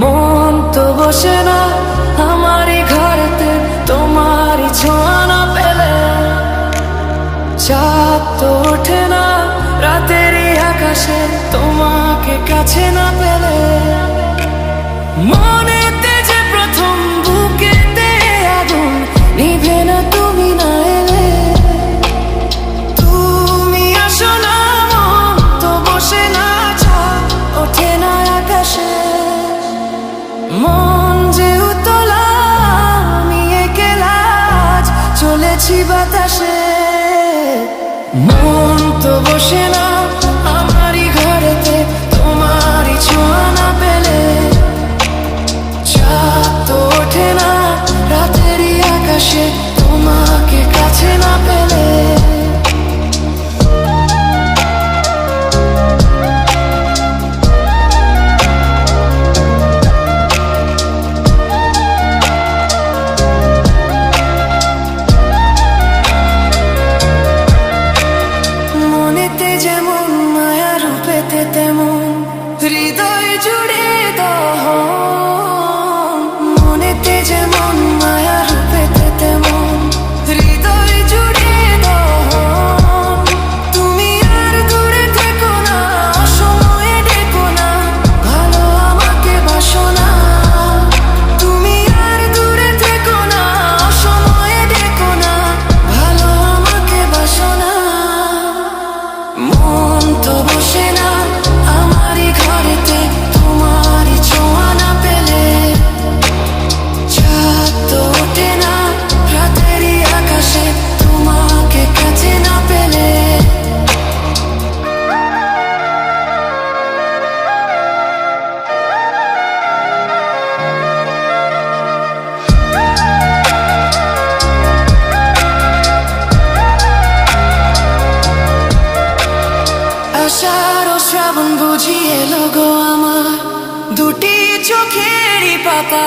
মন তো বসে না, আমারই ঘরেতে তোমারই ছোঁয়া পেলে। চাপ তো ওঠে না, রাতেরই আকাশে তোমাকে কাছে না পেলে। হাসি বাতাসে 一梦 ভাসিয়ে গো আমার। দুটি চোখেরই পাতা।